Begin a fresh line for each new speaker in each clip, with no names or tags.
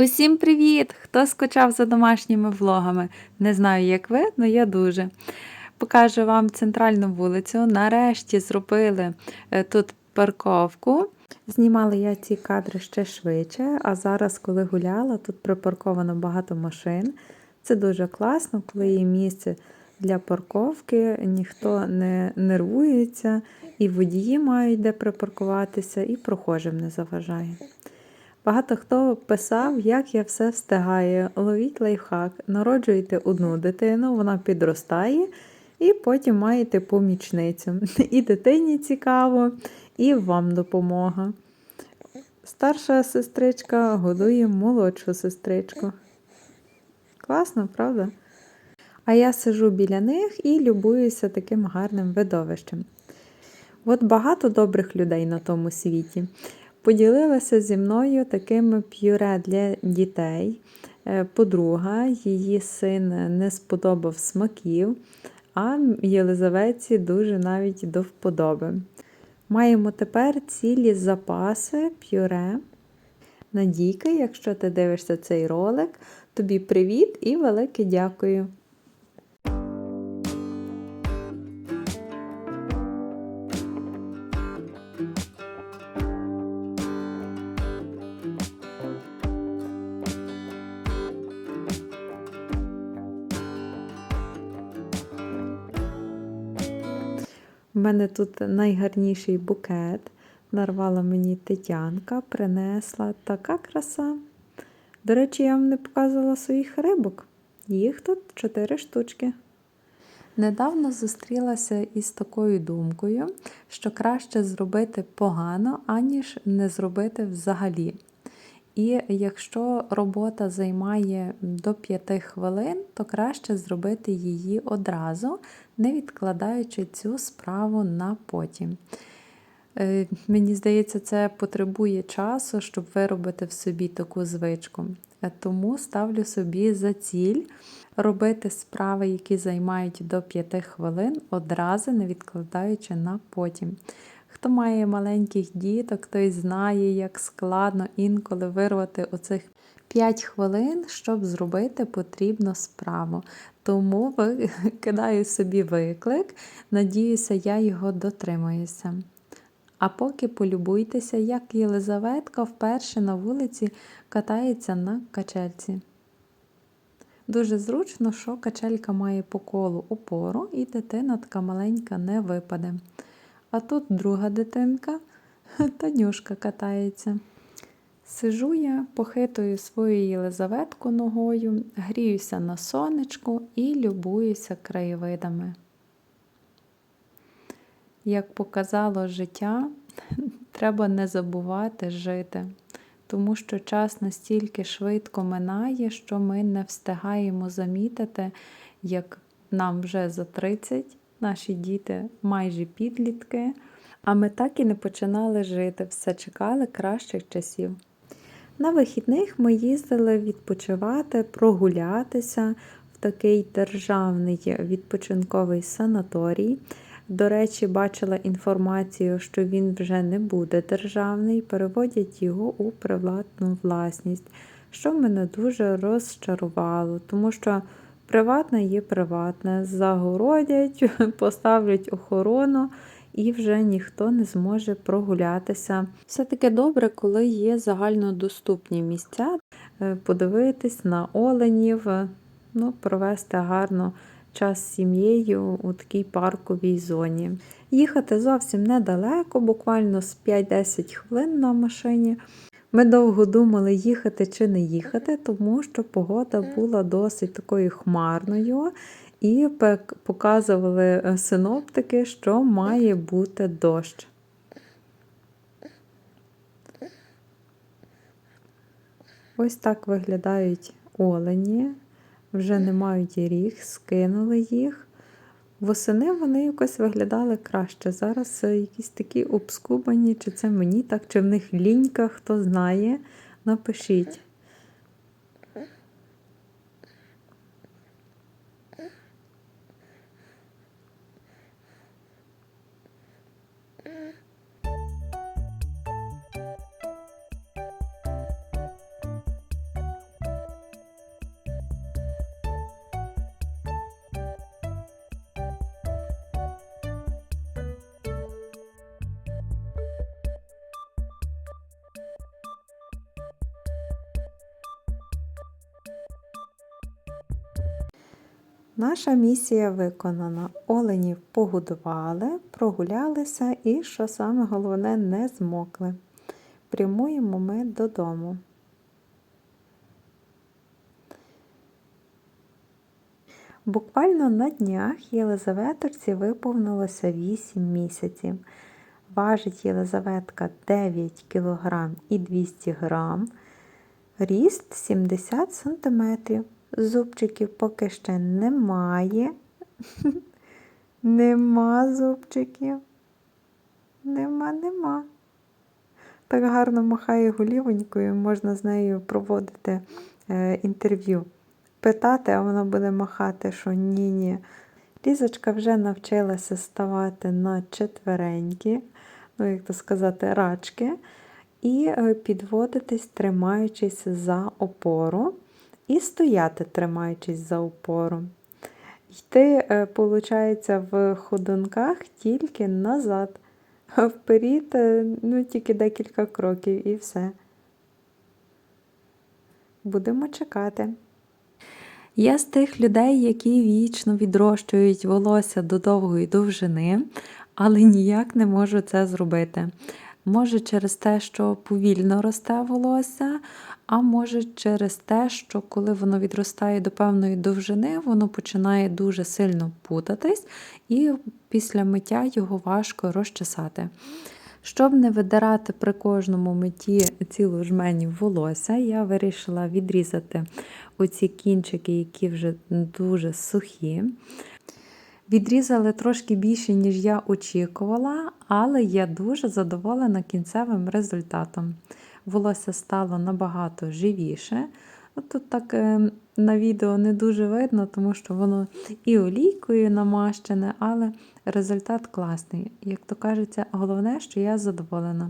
Усім привіт! Хто скучав за домашніми влогами? Не знаю, як ви, але я дуже. Покажу вам центральну вулицю. Нарешті зробили е, тут парковку. Знімала я ці кадри ще швидше, а зараз, коли гуляла, тут припарковано багато машин. Це дуже класно, коли є місце для парковки, ніхто не нервується, і водії мають де припаркуватися, і прохожим не заважає. Багато хто писав, як я все встигаю. Ловіть лайфхак, народжуєте одну дитину, вона підростає, і потім маєте помічницю. І дитині цікаво, і вам допомога. Старша сестричка годує молодшу сестричку. Класно, правда? А я сижу біля них і любуюся таким гарним видовищем. От багато добрих людей на тому світі поділилася зі мною таким п'юре для дітей. Е, Подруга, її син не сподобав смаків, а Єлизаветі дуже навіть до вподоби. Маємо тепер цілі запаси п'юре. Надійка, якщо ти дивишся цей ролик, тобі привіт і велике дякую. Мене тут найгарніший букет. Нарвала мені Тетянка, принесла така краса. До речі, я вам не показувала своїх рибок. Їх тут чотири штучки. Недавно зустрілася із такою думкою, що краще зробити погано, аніж не зробити взагалі. І якщо робота займає до 5 хвилин, то краще зробити її одразу, не відкладаючи цю справу на потім. Е, Мені здається, це потребує часу, щоб виробити в собі таку звичку. Е, Тому ставлю собі за ціль робити справи, які займають до 5 хвилин, одразу не відкладаючи на потім. Хто має маленьких діток, той знає, як складно інколи вирвати оцих 5 хвилин, щоб зробити потрібну справу. Тому кидаю собі виклик, надіюся, я його дотримуюся. А поки полюбуйтеся, як Єлизаветка вперше на вулиці катається на качельці. Дуже зручно, що качелька має по колу опору, і дитина така маленька не випаде. А тут друга дитинка, Танюшка катається. Сижу я, похитую свою Єлизаветку ногою, гріюся на сонечку і любуюся краєвидами. Як показало життя, треба не забувати жити, тому що час настільки швидко минає, що ми не встигаємо замітити, як нам вже за 30, наші діти майже підлітки, а ми так і не починали жити, все чекали кращих часів. На вихідних ми їздили відпочивати, прогулятися в такий державний відпочинковий санаторій. До речі, бачила інформацію, що він вже не буде державний, переводять його у приватну власність, що мене дуже розчарувало, тому що приватне є приватне, загородять, поставлять охорону. І вже ніхто не зможе прогулятися. Все-таки добре, коли є загальнодоступні місця, е, подивитись на оленів, е, ну, провести гарно час з сім'єю у такій парковій зоні. Їхати зовсім недалеко, буквально з 5-10 хвилин на машині. Ми довго думали, їхати чи не їхати, тому що погода була досить такою хмарною, і показували е, синоптики, що має бути дощ. Ось так виглядають олені. Вже не мають ріг, скинули їх. Восени вони якось виглядали краще. Зараз е, якісь такі обскубані, чи це мені так, чи в них лінька, хто знає, напишіть. Наша місія виконана. Оленів погодували, прогулялися і, що саме головне, не змокли. Прямуємо ми додому. Буквально на днях Єлизаветорці виповнилося 8 місяців. Важить Єлизаветка 9 кг і 200 г. Ріст 70 см. Зубчиків поки ще немає. Нема зубчиків. Нема, нема. Так гарно махає голівонькою, можна з нею проводити е, інтерв'ю. Питати, а вона буде махати, що ні-ні. Лізочка вже навчилася ставати на четверенькі, ну, як то сказати, рачки, і е, підводитись, тримаючись за опору, і стояти, тримаючись за опору. Йти, виходить, в ходунках тільки назад, а вперед е, ну, тільки декілька кроків і все. Будемо чекати. Я з тих людей, які вічно відрощують волосся до довгої довжини, але ніяк не можу це зробити. Може через те, що повільно росте волосся, а може через те, що коли воно відростає до певної довжини, воно починає дуже сильно путатись, і після миття його важко розчесати. Щоб не видирати при кожному митті цілу жменю волосся, я вирішила відрізати оці кінчики, які вже дуже сухі. Відрізали трошки більше, ніж я очікувала, але я дуже задоволена кінцевим результатом. Волосся стало набагато живіше. Тут так е, на відео не дуже видно, тому що воно і олійкою намащене, але результат класний. Як то кажеться, головне, що я задоволена.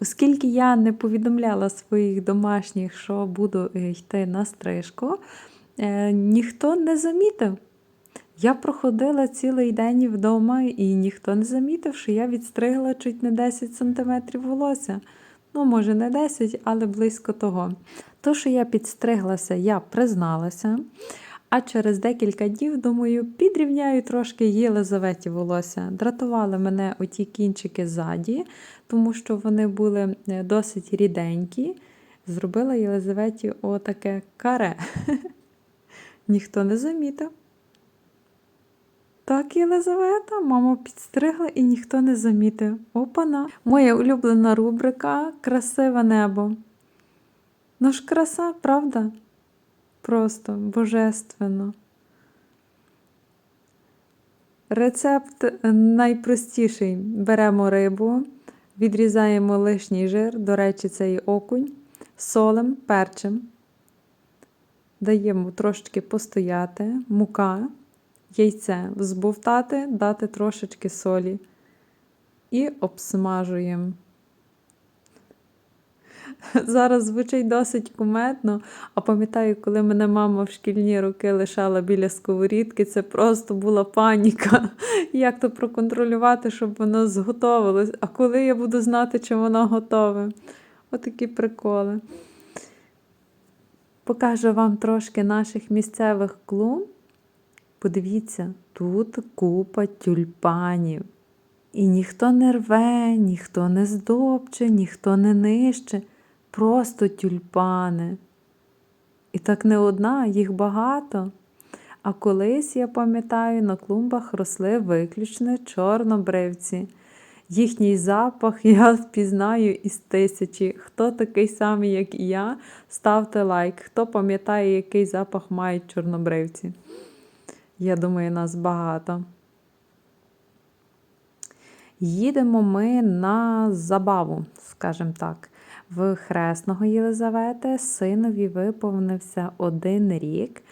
Оскільки я не повідомляла своїх домашніх, що буду е, йти на стрижку, е, ніхто не замітив. Я проходила цілий день вдома, і ніхто не замітив, що я відстригла чуть не 10 см волосся. Ну, може, не 10, але близько того. То, що я підстриглася, я призналася. А через декілька днів, думаю, підрівняю трошки Єлизаветі волосся. Дратували мене оті кінчики ззаді, тому що вони були е, досить ріденькі. Зробила Єлизаветі отаке каре. Ніхто не замітив. Так, Єлизавета, мама підстригла і ніхто не замітив. Опана. Моя улюблена рубрика Красиве небо. Ну ж краса, правда? Просто божественно. Рецепт найпростіший. Беремо рибу, відрізаємо лишній жир, до речі, цей окунь, солим, перчим. Даємо трошечки постояти, мука, яйце взбовтати, дати трошечки солі і обсмажуємо. Зараз звучить досить куметно, а пам'ятаю, коли мене мама в шкільні роки лишала біля сковорідки, це просто була паніка. Як то проконтролювати, щоб воно зготовилось, а коли я буду знати, чи воно готове. Отакі приколи. Покажу вам трошки наших місцевих клумб. Подивіться, тут купа тюльпанів. І ніхто не рве, ніхто не здобче, ніхто не нище просто тюльпани. І так не одна, їх багато. А колись, я пам'ятаю, на клумбах росли виключно чорнобривці. Їхній запах я впізнаю із тисячі. Хто такий самий, як і я, ставте лайк. Хто пам'ятає, який запах мають чорнобривці. Я думаю, нас багато. Їдемо ми на забаву, скажімо так. В хресного Єлизавети синові виповнився один рік,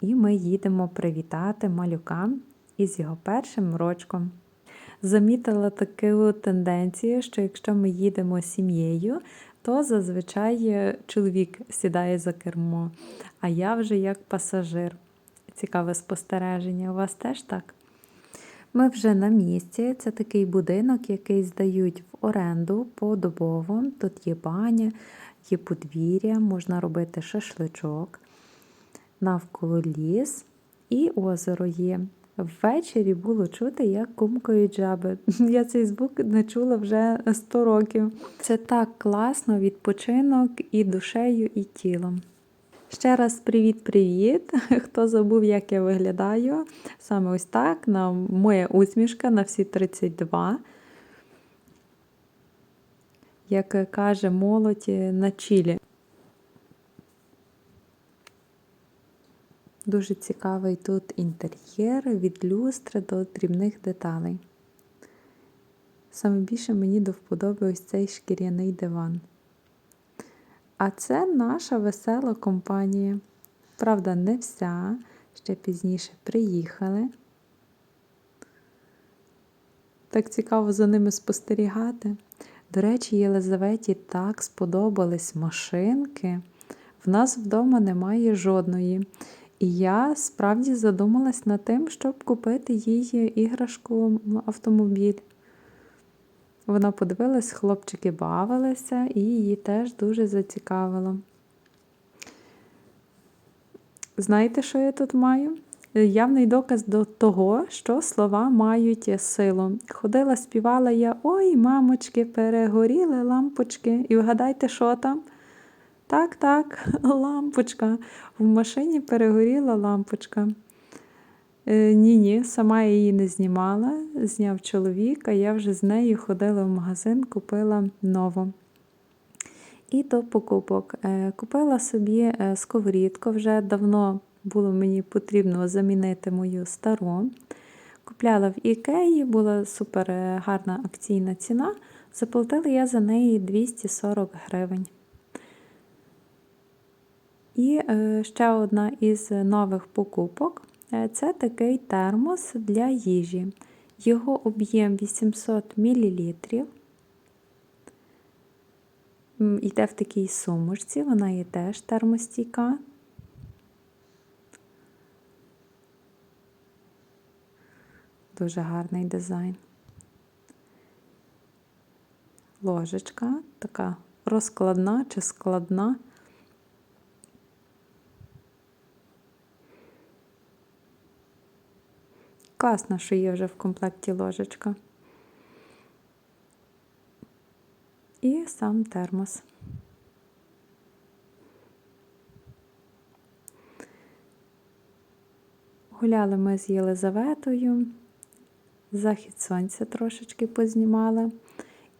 і ми їдемо привітати малюка із його першим рочком. Замітила таку тенденцію, що якщо ми їдемо сім'єю, то зазвичай чоловік сідає за кермо, а я вже як пасажир. Цікаве спостереження. У вас теж так? Ми вже на місці. Це такий будинок, який здають в оренду подобово. Тут є баня, є подвір'я, можна робити шашличок, навколо ліс. і озеро є. Ввечері було чути, як кумкають жаби. Я цей звук не чула вже 100 років. Це так класно, відпочинок і душею, і тілом. Ще раз привіт-привіт! Хто забув, як я виглядаю? Саме ось так, на моя усмішка на всі 32. Як каже молодь на чілі. Дуже цікавий тут інтер'єр від люстри до дрібних деталей. Саме більше мені до вподоби ось цей шкіряний диван. А це наша весела компанія. Правда, не вся, ще пізніше приїхали. Так цікаво за ними спостерігати. До речі, Єлизаветі так сподобались машинки. В нас вдома немає жодної. І я справді задумалась над тим, щоб купити їй іграшку автомобіль. Вона подивилась, хлопчики бавилися, і її теж дуже зацікавило. Знаєте, що я тут маю? Явний доказ до того, що слова мають силу. Ходила, співала я ой, мамочки, перегоріли лампочки. І вгадайте, що там? Так, так, лампочка. В машині перегоріла лампочка. Ні-ні, сама я її не знімала, зняв чоловік, а я вже з нею ходила в магазин, купила нову. І до покупок. Е, Купила собі е, сковорідку, вже давно було мені потрібно замінити мою стару. Купляла в Ікеї, була супер е, гарна акційна ціна. Заплатила я за неї 240 гривень. І ще одна із нових покупок це такий термос для їжі. Його об'єм 800 мл. Йде в такій сумочці, вона є теж термостійка. Дуже гарний дизайн. Ложечка така розкладна чи складна. Класно, що є вже в комплекті ложечка. І сам термос. Гуляли ми з Єлизаветою, захід сонця трошечки познімали.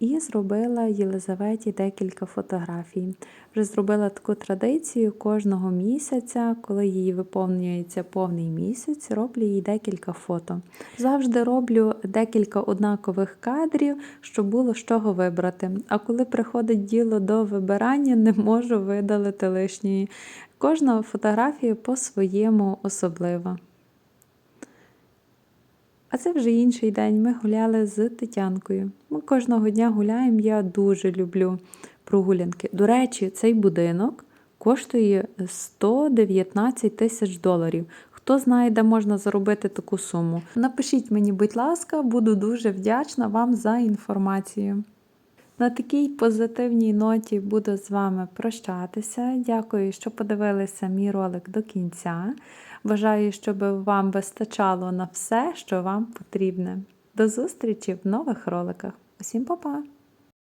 І зробила Єлизаветі декілька фотографій. Вже зробила таку традицію кожного місяця, коли їй виповнюється повний місяць, роблю їй декілька фото. Завжди роблю декілька однакових кадрів, щоб було з чого вибрати. А коли приходить діло до вибирання, не можу видалити лишньої. Кожна фотографія по-своєму особлива. А це вже інший день. Ми гуляли з Тетянкою. Ми кожного дня гуляємо, я дуже люблю прогулянки. До речі, цей будинок коштує 119 тисяч доларів. Хто знає, де можна заробити таку суму? Напишіть мені, будь ласка, буду дуже вдячна вам за інформацію. На такій позитивній ноті буду з вами прощатися. Дякую, що подивилися мій ролик до кінця. Бажаю, щоб вам вистачало на все, що вам потрібне. До зустрічі в нових роликах. Усім па-па!